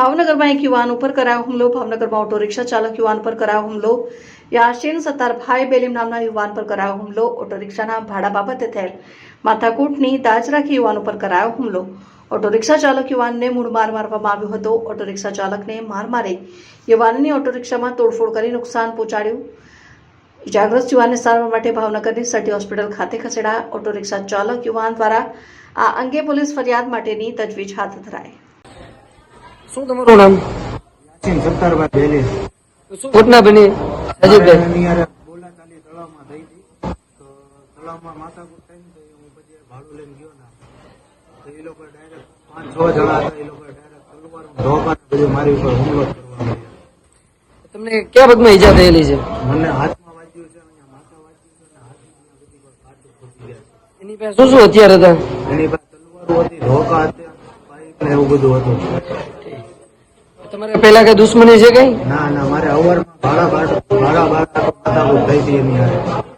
ભાવનગરમાં એક યુવાન ઉપર કરાયો હુમલો ભાવનગરમાં ઓટો રિક્ષા ચાલક યુવાન પર કરાયો હુમલો યાસીન સત્તારભાઈ બેલીમ નામના યુવાન પર કરાયો હુમલો ઓટો રિક્ષાના ભાડા બાબતે થયેલ માથાકૂટની દાજ રાખી યુવાન ઉપર કરાયો હુમલો ઓટો રિક્ષા ચાલક યુવાનને મૂળ માર મારવામાં આવ્યો હતો ઓટો રિક્ષા ચાલકને માર મારી યુવાનની ઓટો રિક્ષામાં તોડફોડ કરી નુકસાન પહોંચાડ્યું ઇજાગ્રસ્ત યુવાનને સારવાર માટે ભાવનગરની સટી હોસ્પિટલ ખાતે ખસેડાયા ઓટો રિક્ષા ચાલક યુવાન દ્વારા આ અંગે પોલીસ ફરિયાદ માટેની તજવીજ હાથ ધરાઈ શું તમારું નામ? સત્તારભાઈ બેલી શું ઘટના બની? અજીતભાઈ એની હારે બોલાચાલી તળાવમાં થઈ હતી. તો તળાવમાં માથાકૂટ થઈ ને તો હું પછી ભાડું લઈને ગયો ના. તો એ લોકો ડાયરેક્ટ પાંચ છ જણા હતા એ લોકો ડાયરેક્ટ તલવાર ધોકા બધું મારી ઉપર હુમલો કરવા તમને કયા પગમાં ઈજા થયેલી છે? મને હાથમાં વાગ્યું છે અને માથા વાગ્યું છે અને હાથમાં બધી પર કાચું ફૂટી ગયા એની પાસે શું શું હથિયાર હતા? એની પાસે તલવારો હતી ધોકા હતા પાઇપ ને એવું બધું હતું. તમારે પેલા કઈ દુશ્મની છે કઈ? ના ના, મારે અવારમાં ભાડા ભાડા ભાડા ભાડા થઈ હતી એની